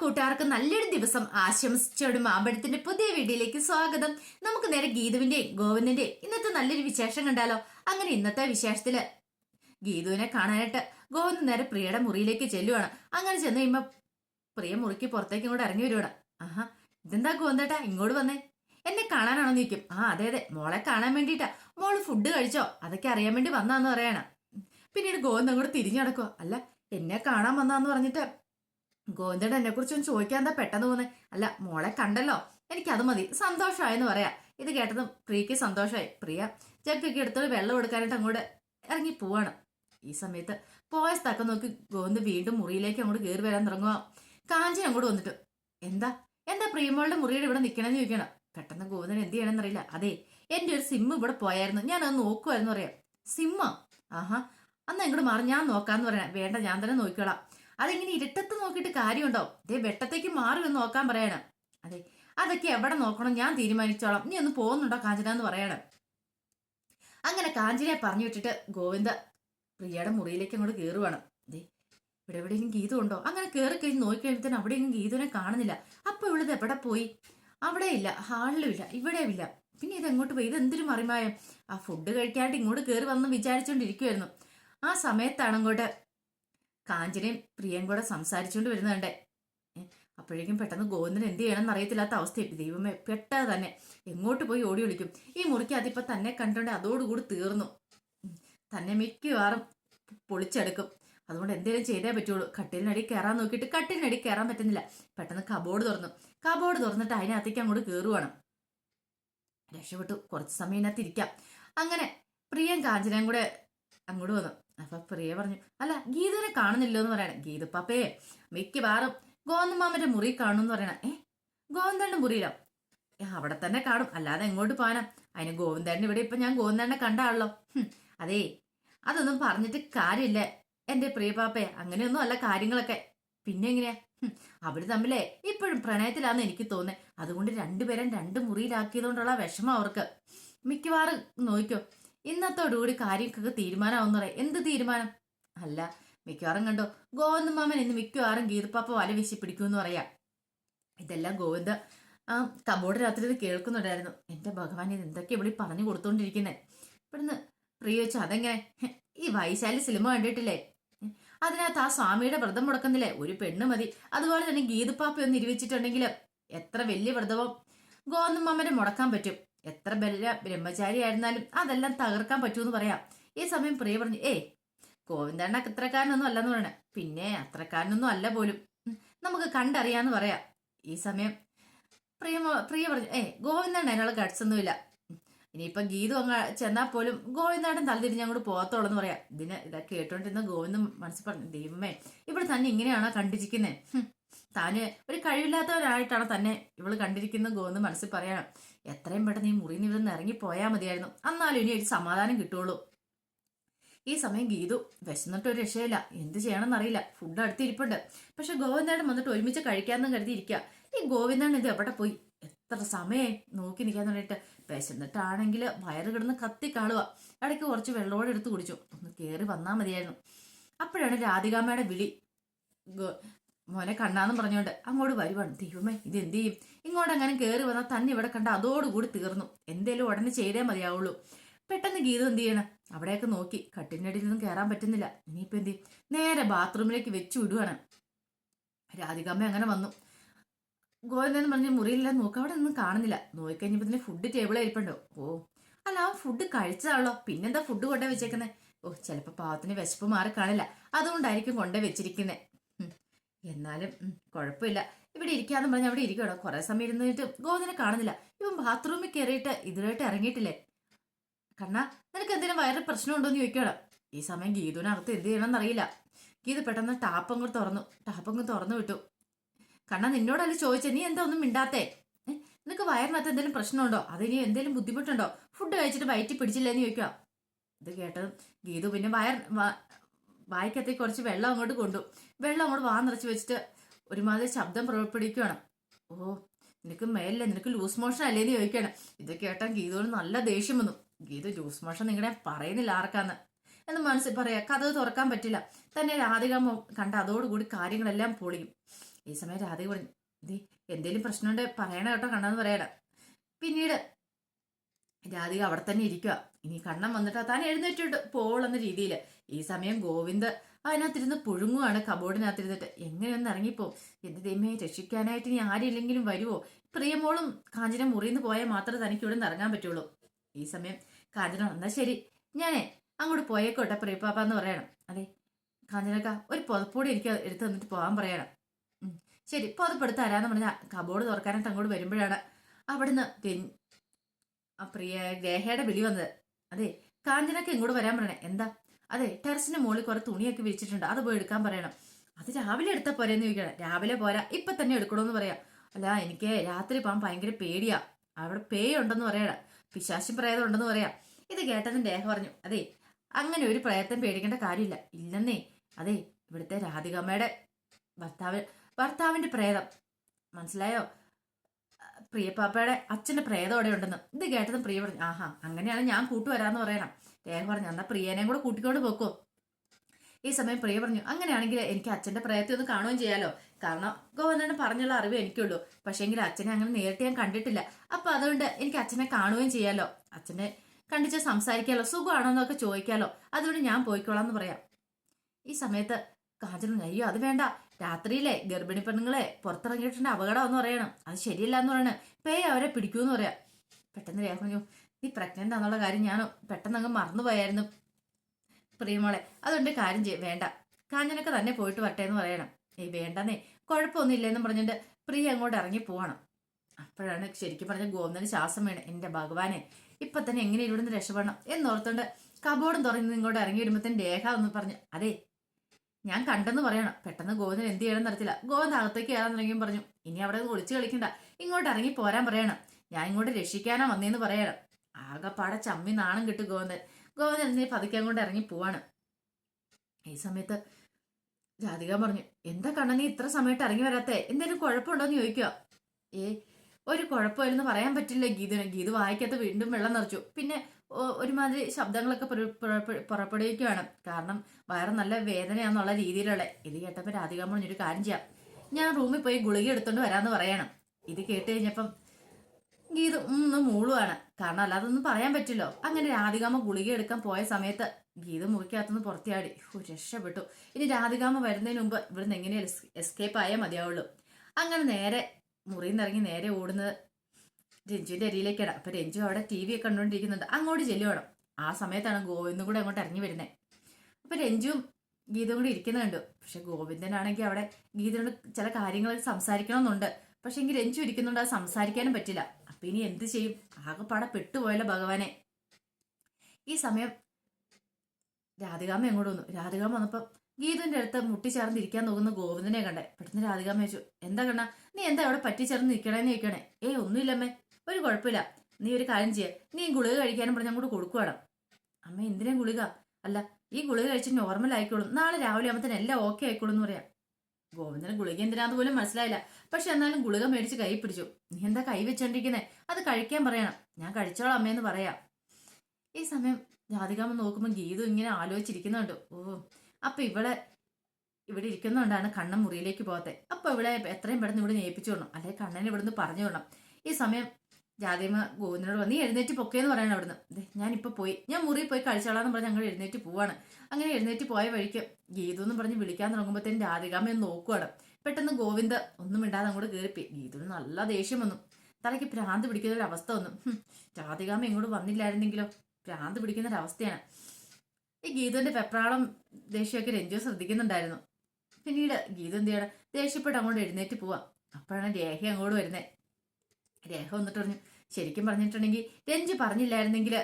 കൂട്ടുകാർക്കും നല്ലൊരു ദിവസം ആശംസിച്ചോട് മാമ്പഴത്തിന്റെ പുതിയ വീഡിയോയിലേക്ക് സ്വാഗതം. നമുക്ക് നേരെ ഗീതുവിന്റെ ഗോവിന്ദന്റെ ഇന്നത്തെ നല്ലൊരു വിശേഷം കണ്ടാലോ അങ്ങനെ ഇന്നത്തെ വിശേഷത്തിൽ ഗീതുവിനെ കാണാനായിട്ട് ഗോവിന്ദൻ നേരെ പ്രിയയുടെ മുറിയിലേക്ക് ചെല്ലുവാണ്. അങ്ങനെ ചെന്ന് കഴിയുമ്പോ പ്രിയ മുറിക്ക് പുറത്തേക്ക് ഇങ്ങോട്ട് ഇറങ്ങി വരുവാണ്. ആഹാ ഇതെന്താ ഗോവിന്ദേട്ടാ ഇങ്ങോട്ട് വന്നേ? എന്നെ കാണാനാണോ നിൽക്കും ആ അതെ അതെ മോളെ കാണാൻ വേണ്ടിട്ടാ മോൾ ഫുഡ് കഴിച്ചോ? അതൊക്കെ അറിയാൻ വേണ്ടി വന്നാന്ന് പറയാണ്. പിന്നീട് ഗോവിന്ദ് അങ്ങോട്ട് തിരിഞ്ഞു അല്ല എന്നെ കാണാൻ വന്നാന്ന് പറഞ്ഞിട്ട് ഗോവിന്ദൻ എന്നെ കുറിച്ചൊന്നും ചോദിക്കാൻ എന്താ പെട്ടെന്ന് പോന്നെ? അല്ല മോളെ കണ്ടല്ലോ. എനിക്ക് അത് മതി. സന്തോഷമായെന്ന് പറയാ. ഇത് കേട്ടതും പ്രിയക്ക് സന്തോഷമായി പ്രിയ ജഗ്ഗൊക്കെ എടുത്തോട് വെള്ളം എടുക്കാനായിട്ട് അങ്ങോട്ട് ഇറങ്ങി പോവാണ്. ഈ സമയത്ത് പോയ സ്ഥലം നോക്കി ഗോവിന്ദ് വീണ്ടും മുറിയിലേക്ക് അങ്ങോട്ട് കയറി വരാൻ തുടങ്ങുക കാഞ്ചി അങ്ങോട്ട് വന്നിട്ട് എന്താ? എന്താ പ്രിയമോളുടെ മുറിയുടെ ഇവിടെ നിൽക്കണമെന്ന് ചോദിക്കണം? പെട്ടെന്ന് ഗോവിന്ദൻ എന്ത് ചെയ്യണമെന്നറിയില്ല അതെ എന്റെ ഒരു സിം ഇവിടെ പോയായിരുന്നു. ഞാൻ അത് നോക്കുമായിരുന്നു പറയാം. സിമ്മ? ആഹാ. അന്ന് ഇങ്ങോട്ട് മാറി? ഞാൻ നോക്കാന്ന് പറയാം. വേണ്ട ഞാൻ തന്നെ നോക്കിക്കോളാം. അതിങ്ങനെ ഇരുട്ടത്ത് നോക്കിയിട്ട് കാര്യമുണ്ടോ? ദേ വെട്ടത്തേക്ക് മാറി എന്ന് നോക്കാൻ പറയണം. അതെ അതൊക്കെ എവിടെ നോക്കണം? ഞാൻ തീരുമാനിച്ചോളാം. നീ ഒന്ന് പോകുന്നുണ്ടോ കാഞ്ചന എന്ന് പറയണം. അങ്ങനെ കാഞ്ചനയെ പറഞ്ഞു വിട്ടിട്ട് ഗോവിന്ദ പ്രിയയുടെ മുറിയിലേക്ക് അങ്ങോട്ട് കയറുവാണ് ദേ ഇവിടെ എവിടെയെങ്കിലും ഗീതം അങ്ങനെ കയറി കഴിഞ്ഞ് നോക്കി കഴിയുമ്പോഴത്തേനും അവിടെയെങ്കിലും ഗീതനെ കാണുന്നില്ല. അപ്പൊ ഇവിടെ എവിടെ പോയി? അവിടെ ഇല്ല ഹാളിലും ഇല്ല ഇവിടെയും ഇല്ല. പിന്നെ ഇത് എങ്ങോട്ട് പോയി? ഇത് എന്തൊരു മറിമായം? ആ ഫുഡ് കഴിക്കാണ്ട് ഇങ്ങോട്ട് കയറി വന്ന് വിചാരിച്ചുകൊണ്ടിരിക്കുമായിരുന്നു ആ സമയത്താണ് അങ്ങോട്ട് കാഞ്ചനയും പ്രിയയും കൂടെ സംസാരിച്ചുകൊണ്ട് വരുന്നുണ്ട്. അപ്പോഴേക്കും പെട്ടെന്ന് ഗോവിന്ദൻ എന്ത് ചെയ്യണമെന്ന് അറിയത്തില്ലാത്ത അവസ്ഥയായി. ദൈവമേ പെട്ടെന്ന് തന്നെ എങ്ങോട്ട് പോയി ഓടി വിളിക്കും? ഈ മുറിക്ക് അതിപ്പോൾ തന്നെ കണ്ടുകൊണ്ട് അതോടുകൂടി തീർന്നു. തന്നെ മിക്കവാറും പൊളിച്ചെടുക്കും. അതുകൊണ്ട് എന്തെങ്കിലും ചെയ്തേ പറ്റുള്ളൂ. കട്ടിലിനടി കയറാൻ നോക്കിയിട്ട് കട്ടിലിനടി കയറാൻ പറ്റുന്നില്ല. പെട്ടെന്ന് കബോർഡ് തുറന്നു. കബോർഡ് തുറന്നിട്ട് അതിനകത്തേക്ക് അങ്ങോട്ട് കയറുവാണ് രക്ഷപ്പെട്ടു. കുറച്ച് സമയം അങ്ങനെ പ്രിയം കാഞ്ചനയും കൂടെ അങ്ങോട്ട് വന്നു. അപ്പൊ പ്രിയ പറഞ്ഞു അല്ല ഗീതനെ കാണുന്നില്ല എന്ന് പറയണേ. ഗീതു പപ്പയെ മിക്കവാറും ഗോവിന്ദമാമന്റെ മുറി കാണും എന്ന് പറയണ. ഏ ഗോവിന്ദന്റെ മുറിയിലോ? അവിടെ തന്നെ കാണും. അല്ലാതെ എങ്ങോട്ട് പോകാനാ? അതിന് ഗോവിന്ദന്റെ ഇവിടെ ഇപ്പൊ ഞാൻ ഗോവിന്ദനെ കണ്ടാണല്ലോ അതേ അതൊന്നും പറഞ്ഞിട്ട് കാര്യമില്ല എന്റെ പ്രിയ പാപ്പയെ അങ്ങനെയൊന്നും അല്ല കാര്യങ്ങളൊക്കെ. പിന്നെ എങ്ങനെയാ? അവർ തമ്മിലെ ഇപ്പോഴും പ്രണയത്തിലാന്ന് എനിക്ക് തോന്നുന്നത് അതുകൊണ്ട് രണ്ടുപേരും രണ്ട് മുറിയിലാക്കിയതുകൊണ്ടുള്ള വിഷമം അവർക്ക്. മിക്കവാറും നോക്കിക്കോ ഇന്നത്തോടുകൂടി കാര്യങ്ങൾക്ക് തീരുമാനമാവുന്ന പറയാം. എന്ത് തീരുമാനം? അല്ല മിക്കവാറും കണ്ടോ ഗോവിന്ദ മാമൻ ഇന്ന് മിക്കവാറും ഗീതപ്പാപ്പ വല വീശി പിടിക്കുമെന്ന് പറയാം. ഇതെല്ലാം ഗോവിന്ദ ആ കബോർഡ് രാത്രി കേൾക്കുന്നുണ്ടായിരുന്നു. എന്റെ ഭഗവാൻ ഇത് എന്തൊക്കെ ഇവിടെ പറഞ്ഞു കൊടുത്തോണ്ടിരിക്കുന്നേ? ഇവിടുന്ന് പ്രിയ വെച്ചു അതെങ്ങനെ? ഈ വൈശാലി സിനിമ കണ്ടിട്ടില്ലേ? അതിനകത്ത് ആ സ്വാമിയുടെ വ്രതം മുടക്കുന്നില്ലേ? ഒരു പെണ്ണ് മതി. അതുപോലെ തന്നെ ഗീതപ്പാപ്പ ഒന്ന് ഇരുവിച്ചിട്ടുണ്ടെങ്കിൽ എത്ര വലിയ വ്രതവും ഗോവിന്ദമ്മനെ മുടക്കാൻ പറ്റും. എത്ര ബല ബ്രഹ്മചാരി ആയിരുന്നാലും അതെല്ലാം തകർക്കാൻ പറ്റുമെന്ന് പറയാം. ഈ സമയം പ്രിയ പറഞ്ഞു ഏയ് ഗോവിന്ദണ്ണ അത്രക്കാരനൊന്നും അല്ലെന്ന് പറയണേ. പിന്നെ അത്രക്കാരനൊന്നും അല്ല പോലും. നമുക്ക് കണ്ടറിയാന്ന് പറയാം. ഈ സമയം പ്രിയ പ്രിയ പറഞ്ഞു ഏ ഗോവിന്ദണ്ണ അതിനുള്ള ഗഡ്സ് ഒന്നുമില്ല. ഇനിയിപ്പൊ ഗീതു അങ്ങ് ചെന്നാൽ പോലും ഗോവിന്ദാടൻ തലതിരിഞ്ഞ് അങ്ങോട്ട് പോകത്തോളൂ എന്ന് പറയാം. ഇതിന് ഇതൊക്കെ കേട്ടോണ്ടിരുന്ന ഗോവിന്ദൻ മനസ്സിൽ പറഞ്ഞു ദൈവമേ ഇവിടെ തന്നെ ഇങ്ങനെയാണോ കണ്ടിരിക്കുന്നത് താന് ഒരു കഴിവില്ലാത്തവരായിട്ടാണ് തന്നെ ഇവൾ കണ്ടിരിക്കുന്നത് ഗോവിന്ദൻ മനസ്സിൽ പറയണം. എത്രയും പെട്ടെന്ന് ഈ മുറിയിൽ നിന്ന് ഇറങ്ങി പോയാൽ മതിയായിരുന്നു. എന്നാലും ഇനി ഒരു സമാധാനം കിട്ടുള്ളൂ ഈ സമയം ഗീതു വിശന്നിട്ട് ഒരു രക്ഷയില്ല. എന്ത് ചെയ്യണമെന്ന് അറിയില്ല. ഫുഡ് അടുത്തിരിപ്പുണ്ട് പക്ഷെ ഗോവിന്ദൻ വന്നിട്ട് ഒരുമിച്ച് കഴിക്കാമെന്ന് കരുതിയിരിക്കുക ഈ ഗോവിന്ദാണ് ഇത് എവിടെ പോയി? എത്ര സമയം നോക്കി നിൽക്കാൻ തുടങ്ങിയിട്ട് വിശന്നിട്ടാണെങ്കിൽ വയറ് കിടന്ന് കത്തി കാളുക ഇടയ്ക്ക് കുറച്ച് വെള്ളമോടെ എടുത്ത് കുടിച്ചു. ഒന്ന് കയറി വന്നാൽ മതിയായിരുന്നു. അപ്പോഴാണ് രാധികാമ്മയുടെ വിളി മോനെ കണ്ണാന്നും പറഞ്ഞുകൊണ്ട് അങ്ങോട്ട് വരുവാണ്. ദൈവമേ ഇത് എന്ത് ചെയ്യും? ഇങ്ങോട്ട് അങ്ങനെ കയറി വന്നാൽ തന്നെ ഇവിടെ കണ്ട അതോടുകൂടി തീർന്നു. എന്തേലും ഉടനെ ചെയ്തേ മതിയാവുള്ളൂ. പെട്ടെന്ന് ഗീതം എന്ത് ചെയ്യണം? അവിടെയൊക്കെ നോക്കി. കട്ടിനടിയിൽ നിന്നും കയറാൻ പറ്റുന്നില്ല. ഇനിയിപ്പോ എന്ത്? നേരെ ബാത്റൂമിലേക്ക് വെച്ചു വിടുവാണ്. രാധികാമ്മ അങ്ങനെ വന്നു. ഗോവിന്ദൻ പറഞ്ഞ് മുറിയില്ല നോക്ക അവിടെ ഒന്നും കാണുന്നില്ല. നോക്കഴിഞ്ഞപ്പോ തന്നെ ഫുഡ് ടേബിളിൽ ഇരിപ്പുണ്ടോ. ഓ അല്ല ആ ഫുഡ് കഴിച്ചതാണല്ലോ. പിന്നെന്താ ഫുഡ് കൊണ്ടേ വെച്ചേക്കുന്നത് ഓ ചിലപ്പോ പാവത്തിന് വിശപ്പ് മാറി കാണില്ല. അതുകൊണ്ടായിരിക്കും കൊണ്ടേ വെച്ചിരിക്കുന്നത് എന്നാലും കുഴപ്പമില്ല ഇവിടെ ഇരിക്കാന്ന് പറഞ്ഞ് അവിടെ ഇരിക്കണോ കുറെ സമയം ഇരുന്നിട്ട് ഗോവിന്ദനെ കാണുന്നില്ല. ഇവൻ ബാത്റൂമിൽ കയറിയിട്ട് ഇതിലായിട്ട് ഇറങ്ങിയിട്ടില്ലേ? കണ്ണ നിനക്ക് എന്തെങ്കിലും വയറ് പ്രശ്നമുണ്ടോ എന്ന് ചോദിക്കണം ഈ സമയം ഗീതുവിനകത്ത് എന്ത് ചെയ്യണമെന്ന് അറിയില്ല ഗീതു പെട്ടെന്ന് ടാപ്പ് അങ്ങോട്ട് തുറന്നു. ടാപ്പ് അങ്ങ് തുറന്നു വിട്ടു. കണ്ണ നിന്നോടല്ല ചോദിച്ചത് നീ എന്താ ഒന്നും മിണ്ടാത്തേ? നിനക്ക് വയറിനകത്ത് എന്തെങ്കിലും പ്രശ്നമുണ്ടോ? അതിന് എന്തെങ്കിലും ബുദ്ധിമുട്ടുണ്ടോ? ഫുഡ് കഴിച്ചിട്ട് വയറ്റി പിടിച്ചില്ലെന്ന് ചോദിക്കുക ഇത് കേട്ടത് ഗീതു പിന്നെ വയർ വായിക്കത്തി കുറച്ച് വെള്ളം അങ്ങോട്ട് കൊണ്ടു. വെള്ളം അങ്ങോട്ട് വാ നിറച്ച് വെച്ചിട്ട് ഒരുമാതിരി ശബ്ദം പുറപ്പെടുവിക്കുകയാണ് ഓ നിനക്ക് മേലല്ലേ? നിനക്ക് ലൂസ് മോഷൻ അല്ലേന്ന് ചോദിക്കുകയാണ് ഇത് കേട്ടാൽ ഗീതുവിന് നല്ല ദേഷ്യം വന്നു. ഗീതു ലൂസ് മോഷൻ നിങ്ങളെ പറയുന്നില്ല ആർക്കാന്ന്. എന്ന് മനസ്സിൽ പറയാ കഥ തുറക്കാൻ പറ്റില്ല. തന്നെ രാധിക കണ്ട അതോടുകൂടി കാര്യങ്ങളെല്ലാം പൊളിയും. ഈ സമയം രാധ പറഞ്ഞു ദേ എന്തേലും പ്രശ്നമുണ്ട് പറയണ കേട്ടോ കണ്ണെന്ന് പറയണം പിന്നീട് രാധിക അവിടെ തന്നെ ഇരിക്കുക ഇനി കണ്ണം വന്നിട്ട് താൻ എഴുന്നേറ്റിട്ട് പോളെന്ന രീതിയിൽ ഈ സമയം ഗോവിന്ദ് അതിനകത്തിരുന്ന് പുഴുങ്ങുവാണ് കബോർഡിനകത്തിരുന്നിട്ട്. എങ്ങനെയൊന്ന് ഇറങ്ങിപ്പോ. എന്റെ ദൈവമേ രക്ഷിക്കാനായിട്ട് ഇനി ആരില്ലെങ്കിലും വരുമോ പ്രിയമോളും കാഞ്ചന മുറിന്ന് പോയാൽ മാത്രമേ തനിക്ക് ഇവിടെ നിന്ന് ഇറങ്ങാൻ പറ്റുള്ളൂ. ഈ സമയം കാഞ്ചന എന്നാ ശരി. ഞാനേ അങ്ങോട്ട് പോയേക്കോട്ടെ പ്രിയപ്പാപ്പ എന്ന് പറയണം. അതെ കാഞ്ചനക്ക ഒരു പുതപ്പോടെ എനിക്ക് എടുത്ത് തന്നിട്ട് പോകാൻ പറയണം. ശരി പുതപ്പെടുത്ത് തരാന്ന് പറഞ്ഞ കബോർഡ് തുറക്കാനായിട്ട് അങ്ങോട്ട് വരുമ്പോഴാണ് അവിടുന്ന് പ്രിയ ഗ്രേഹയുടെ വിളി വന്നത്. അതെ കാഞ്ചനക്ക് ഇങ്ങോട്ട് വരാൻ പറയണേ. എന്താ? അതെ ടെറസിന്റെ മുകളിൽ കുറെ തുണിയൊക്കെ വിരിച്ചിട്ടുണ്ട്. അത് പോയി എടുക്കാൻ പറയണം. അത് രാവിലെ എടുത്താ പോരെന്ന് ചോദിക്കണം. രാവിലെ പോരാ. ഇപ്പൊ തന്നെ എടുക്കണമെന്ന് പറയാം. അല്ല എനിക്ക് രാത്രി പോകാൻ ഭയങ്കര പേടിയാ. അവിടെ പേയുണ്ടെന്ന് പറയണം പിശാശി പ്രേതം ഉണ്ടെന്ന് പറയാം. ഇത് കേട്ടതിന് ദേഹ പറഞ്ഞു. അതെ അങ്ങനെ ഒരു പ്രയത്നം പേടിക്കേണ്ട കാര്യമില്ല. ഇല്ലെന്നേ. അതെ ഇവിടുത്തെ രാധികമ്മയുടെ ഭർത്താവ് ഭർത്താവിന്റെ പ്രേതം. മനസ്സിലായോ? പ്രിയപ്പാപ്പയുടെ അച്ഛന്റെ പ്രേതം അവിടെ ഉണ്ടെന്ന്. ഇത് കേട്ടതും പ്രിയ പറഞ്ഞു ആഹാ അങ്ങനെയാണ് ഞാൻ കൂട്ടുവരാന്ന് പറയണം. രേഖ പറഞ്ഞു എന്നാ പ്രിയനെയും കൂടെ കൂട്ടിക്കൊണ്ട് പോക്കോ. ഈ സമയം പ്രിയ പറഞ്ഞു അങ്ങനെയാണെങ്കിൽ എനിക്ക് അച്ഛന്റെ പ്രയത്നം ഒന്ന് കാണുകയും ചെയ്യാലോ. കാരണം ഗോവന്ദന് പറഞ്ഞുള്ള അറിവ് എനിക്കുള്ളൂ. പക്ഷേങ്കിൽ അച്ഛനെ അങ്ങനെ നേരിട്ട് ഞാൻ കണ്ടിട്ടില്ല. അപ്പൊ അതുകൊണ്ട് എനിക്ക് അച്ഛനെ കാണുകയും ചെയ്യാലോ. അച്ഛനെ കണ്ടിച്ച് സംസാരിക്കാലോ. സുഖമാണോ എന്നൊക്കെ ചോദിക്കാലോ. അതുകൊണ്ട് ഞാൻ പോയിക്കോളാം എന്ന് പറയാം. ഈ സമയത്ത് കാഞ്ചന അയ്യോ അത് വേണ്ട. രാത്രിയിലെ ഗർഭിണി പെണ്ണുങ്ങളെ പുറത്തിറങ്ങിയിട്ടുണ്ട് അപകടം എന്ന് പറയണം. അത് ശരിയല്ല എന്ന് പറയണേ പേ അവരെ പിടിക്കൂന്ന് പറയാം. പെട്ടെന്ന് രേഖ പറഞ്ഞു നീ പ്രഗ്നന്റ് ആണെന്നുള്ള കാര്യം ഞാൻ പെട്ടെന്ന് അങ്ങ് മറന്നുപോയായിരുന്നു പ്രിയമോളെ അതുകൊണ്ട് കാര്യം ചെയ്യും വേണ്ട. കാഞ്ഞനൊക്കെ തന്നെ പോയിട്ട് വരട്ടെ എന്ന് പറയണം. ഏയ് വേണ്ടെന്നേ. കുഴപ്പമൊന്നുമില്ലെന്നും പറഞ്ഞിട്ട് പ്രിയ അങ്ങോട്ട് ഇറങ്ങി പോവാണ്. അപ്പോഴാണ് ശരിക്കും പറഞ്ഞ ഗോവിന്ദന് ശ്വാസം വേണം. എന്റെ ഭഗവാനെ ഇപ്പൊ തന്നെ എങ്ങനെ ഇവിടുന്ന് രക്ഷപ്പെടണം? എന്നോർത്തോണ്ട് കബോർഡും തുറന്ന് ഇങ്ങോട്ട് ഇറങ്ങി വരുമ്പത്തേന് രേഖ എന്ന് പറഞ്ഞു അതെ ഞാൻ കണ്ടെന്ന് പറയണം. പെട്ടെന്ന് ഗോവിന്ദൻ എന്ത് ചെയ്യണം നടത്തില്ല ഗോവിന്ദ് അകത്തേക്ക് കയറാൻ തുടങ്ങിയും പറഞ്ഞു ഇനി അവിടെ ഒളിച്ചു കളിക്കണ്ട. ഇങ്ങോട്ട് ഇറങ്ങി പോരാൻ പറയണം. ഞാൻ ഇങ്ങോട്ട് രക്ഷിക്കാനാ വന്നേന്ന് പറയണം. ആകെപ്പാടെ ചമ്മി നാണം കിട്ടും ഗോവിന്ദൻ. ഗോവിന്ദൻ എന്തിനെ പതുക്കാൻ കൊണ്ട് ഇറങ്ങി പോവാണ്. ഈ സമയത്ത് രാധിക പറഞ്ഞു എന്താ കണ്ണ നീ ഇത്ര സമയത്ത് ഇറങ്ങി വരാത്തേ? എന്തെങ്കിലും കുഴപ്പമുണ്ടോ എന്ന് ചോദിക്കുക ഏ ഒരു കുഴപ്പമില്ലെന്ന് പറയാൻ പറ്റില്ല ഗീതുനെ. ഗീതു വായിക്കാത്ത വീണ്ടും വെള്ളം നിറച്ചു. പിന്നെ ഒരുമാതിരി ശബ്ദങ്ങളൊക്കെ പുറ- പുറപ്പെടുവിക്കുകയാണ് കാരണം വയറ് നല്ല വേദനയാന്നുള്ള രീതിയിലുള്ള. ഇത് കേട്ടപ്പോൾ രാധിക ഒരു കാര്യം ചെയ്യാം. ഞാൻ റൂമിൽ പോയി ഗുളിക എടുത്തോണ്ട് വരാന്ന് പറയണം. ഇത് കേട്ട് കഴിഞ്ഞപ്പം ഗീത് ഒന്ന് മൂളുവാണ്. കാരണം അല്ലാതെ ഒന്നും പറയാൻ പറ്റില്ലോ. അങ്ങനെ രാധികാമ ഗുളിക എടുക്കാൻ പോയ സമയത്ത് ഗീത മുറിക്കകത്തുനിന്ന് പുറത്തിയാടി രക്ഷപ്പെട്ടു. ഇനി രാധികാമ വരുന്നതിന് മുമ്പ് ഇവിടുന്ന് എങ്ങനെ എസ്കേപ്പ് ആയാൽ മതിയാവുള്ളൂ. അങ്ങനെ നേരെ മുറിയിൽ നിന്ന് ഇറങ്ങി നേരെ ഓടുന്നത് രഞ്ജുവിന്റെ അരിയിലേക്കാണ് അപ്പൊ രഞ്ജു അവിടെ ടി വി ഒക്കെ കണ്ടുകൊണ്ടിരിക്കുന്നുണ്ട് അങ്ങോട്ട് ചെല്ലുവേണം ആ സമയത്താണ് ഗോവിന്ദും കൂടെ അങ്ങോട്ട് ഇറങ്ങി വരുന്നത് അപ്പൊ രഞ്ജുവും ഗീതയും കൂടി ഇരിക്കുന്നുണ്ട് പക്ഷെ ഗോവിന്ദനാണെങ്കിൽ അവിടെ ഗീതയോട് ചില കാര്യങ്ങൾ സംസാരിക്കണമെന്നുണ്ട്. പക്ഷെ എങ്കിൽ രഞ്ജു ഇരിക്കുന്നുണ്ട്. അത് സംസാരിക്കാനും പറ്റില്ല. അപ്പൊ ഇനി എന്ത് ചെയ്യും? ആകെപ്പാടെ പെട്ടുപോയല്ലോ ഭഗവാനെ. ഈ സമയം രാധികാമ എങ്ങോട്ട് വന്നു. രാധികാമ വന്നപ്പോ ഗീതന്റെ അടുത്ത് മുട്ടിച്ചേർന്ന് ഇരിക്കാൻ നോക്കുന്ന ഗോവിന്ദനെ കണ്ടേ. പെട്ടെന്ന് രാധികാമ ചോദിച്ചു എന്താ കണ്ണ? നീ എന്താ അവിടെ പറ്റിച്ചേർന്ന് നിൽക്കണേന്ന് ചോദിക്കണേ? ഏ ഒന്നുമില്ലമ്മേ. ഒരു കുഴപ്പമില്ല. നീ ഒരു കാര്യം ചെയ്യ. നീ ഗുളിക കഴിക്കാനും പറഞ്ഞ് അങ്ങോട്ട് കൊടുക്കുവാണ് അമ്മ എന്തിനാ ഗുളിക? അല്ല ഈ ഗുളിക കഴിച്ച് നോർമൽ ആയിക്കോളും. നാളെ രാവിലെ ആകുമ്പത്തേന് എല്ലാം ഓക്കെ ആയിക്കോളും എന്ന് പറയാം. ഗോവിന്ദന് ഗുളിക എന്തിനാന്ന് പോലും മനസ്സിലായില്ല. പക്ഷെ എന്നാലും ഗുളിക മേടിച്ച് കൈ പിടിച്ചു. നീ എന്താ കൈ വെച്ചോണ്ടിരിക്കുന്നേ? അത് കഴിക്കാൻ പറയണം. ഞാൻ കഴിച്ചോളാം അമ്മയെന്ന് പറയാം. ഈ സമയം രാധികാമ്മ നോക്കുമ്പോൾ ഗീതു ഇങ്ങനെ ആലോചിച്ചിരിക്കുന്നുണ്ട്. ഓ അപ്പൊ ഇവളെ ഇവിടെ ഇരിക്കുന്നതുകൊണ്ടാണ് കണ്ണൻ മുറിയിലേക്ക് പോകത്തെ. അപ്പൊ ഇവിടെ എത്രയും പെട്ടെന്ന് ഇവിടെ ഏൽപ്പിച്ചു വിടണം അല്ലെങ്കിൽ കണ്ണനെ ഇവിടുന്ന് പറഞ്ഞു വിടണം ഈ സമയം ജാതിമ ഗോവിന്ദനോട് വന്ന് നീ എഴുന്നേറ്റ് പൊക്കേന്ന് പറയണം അവിടുന്ന്. ദേ, ഞാനിപ്പോ പോയി. ഞാൻ മുറിയിൽ പോയി കഴിച്ചോളാന്ന് പറഞ്ഞ് ഞങ്ങൾ എഴുന്നേറ്റ് പോവാണ്. അങ്ങനെ എഴുന്നേറ്റ് പോയ വഴിക്ക് ഗീതു എന്ന് പറഞ്ഞ് വിളിക്കാൻ തുടങ്ങുമ്പോഴത്തേനും രാധികാമ്മ ഒന്ന് നോക്കുവാണ്. പെട്ടെന്ന് ഗോവിന്ദ് ഒന്നും മിണ്ടാതെ അങ്ങോട്ട് കയറിപ്പോയി ഗീതുവിന് നല്ല ദേഷ്യം വന്നു. തലയ്ക്ക് ഭ്രാന്ത് പിടിക്കുന്ന ഒരു അവസ്ഥ വന്നു രാധികാമ്മ ഇങ്ങോട്ട് വന്നില്ലായിരുന്നെങ്കിലോ? ഭ്രാന്ത് പിടിക്കുന്ന ഒരു അവസ്ഥയാണ് ഈ ഗീതുവിന്റെ പെപ്രാളം ദേഷ്യമൊക്കെ രഞ്ജു ശ്രദ്ധിക്കുന്നുണ്ടായിരുന്നു. പിന്നീട് ഗീത എന്ത് ചെയ്യണം? ദേഷ്യപ്പെട്ട് അങ്ങോട്ട് എഴുന്നേറ്റ് പോവാം. അപ്പോഴാണ് രേഖ അങ്ങോട്ട് വരുന്നത് രേഖ വന്നിട്ട് പറഞ്ഞു ശരിക്കും പറഞ്ഞിട്ടുണ്ടെങ്കിൽ രഞ്ജു പറഞ്ഞില്ലായിരുന്നെങ്കിൽ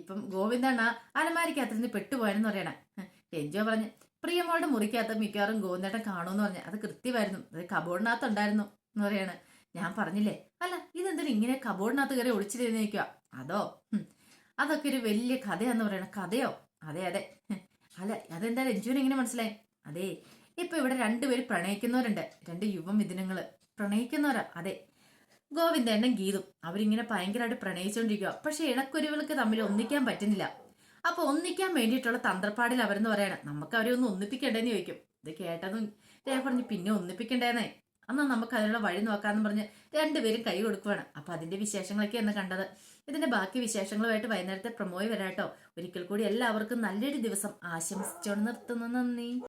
ഇപ്പം ഗോവിന്ദണ്ണ അലമാരിക്കകത്തിരുന്ന് പെട്ടുപോയെന്ന് പറയണേ. രഞ്ജു പറഞ്ഞ് പ്രിയമോളുടെ മുറിക്കകത്ത് മിക്കവാറും ഗോവിന്ദേട്ടൻ കാണുമെന്ന് പറഞ്ഞു. അത് കൃത്യമായിരുന്നു. അത് കബോർഡിനകത്ത് ഉണ്ടായിരുന്നു എന്ന് പറയാണ്. ഞാൻ പറഞ്ഞില്ലേ? അല്ല ഇതെന്തിനും ഇങ്ങനെ കബോർഡിനകത്ത് കയറി ഒളിച്ചിരുന്ന് നിൽക്കുക അതോ അതൊക്കെ ഒരു വലിയ കഥയാന്ന് പറയണ. കഥയോ? അതെ അതെ. അല്ല അതെന്താ രഞ്ജുവിന് എങ്ങനെ മനസ്സിലായി? അതെ ഇപ്പൊ ഇവിടെ രണ്ടുപേര് പ്രണയിക്കുന്നവരുണ്ട്. രണ്ട് യുവമിഥുനങ്ങൾ പ്രണയിക്കുന്നവരാ അതെ. ഗോവിന്ദേണ്ണൻ ഗീതും. അവരിങ്ങനെ ഭയങ്കരമായിട്ട് പ്രണയിച്ചുകൊണ്ടിരിക്കുക പക്ഷെ ഇണക്കുരുവികൾക്ക് തമ്മിൽ ഒന്നിക്കാൻ പറ്റുന്നില്ല. അപ്പൊ ഒന്നിക്കാൻ വേണ്ടിയിട്ടുള്ള തന്ത്രപ്പാടിൽ അവരെന്ന് പറയണം. നമുക്ക് അവരെ ഒന്ന് ഒന്നിപ്പിക്കണ്ടേന്ന് ചോദിക്കും. ഇത് കേട്ടതും രേഖ പറഞ്ഞു പിന്നെ ഒന്നിപ്പിക്കണ്ടേന്നേ. അന്നാ നമുക്ക് അതിനുള്ള വഴി നോക്കാന്ന് പറഞ്ഞ് രണ്ടുപേരും കൈ കൊടുക്കുവാണ്. അപ്പൊ അതിന്റെ വിശേഷങ്ങളൊക്കെ എന്ന് കണ്ടത്? ഇതിന്റെ ബാക്കി വിശേഷങ്ങളുമായിട്ട് വൈകുന്നേരത്തെ പ്രമോയി വരാട്ടോ. ഒരിക്കൽ കൂടി എല്ലാവർക്കും നല്ലൊരു ദിവസം ആശംസിച്ചോണ്ട് നിർത്തുന്നു. നന്ദി.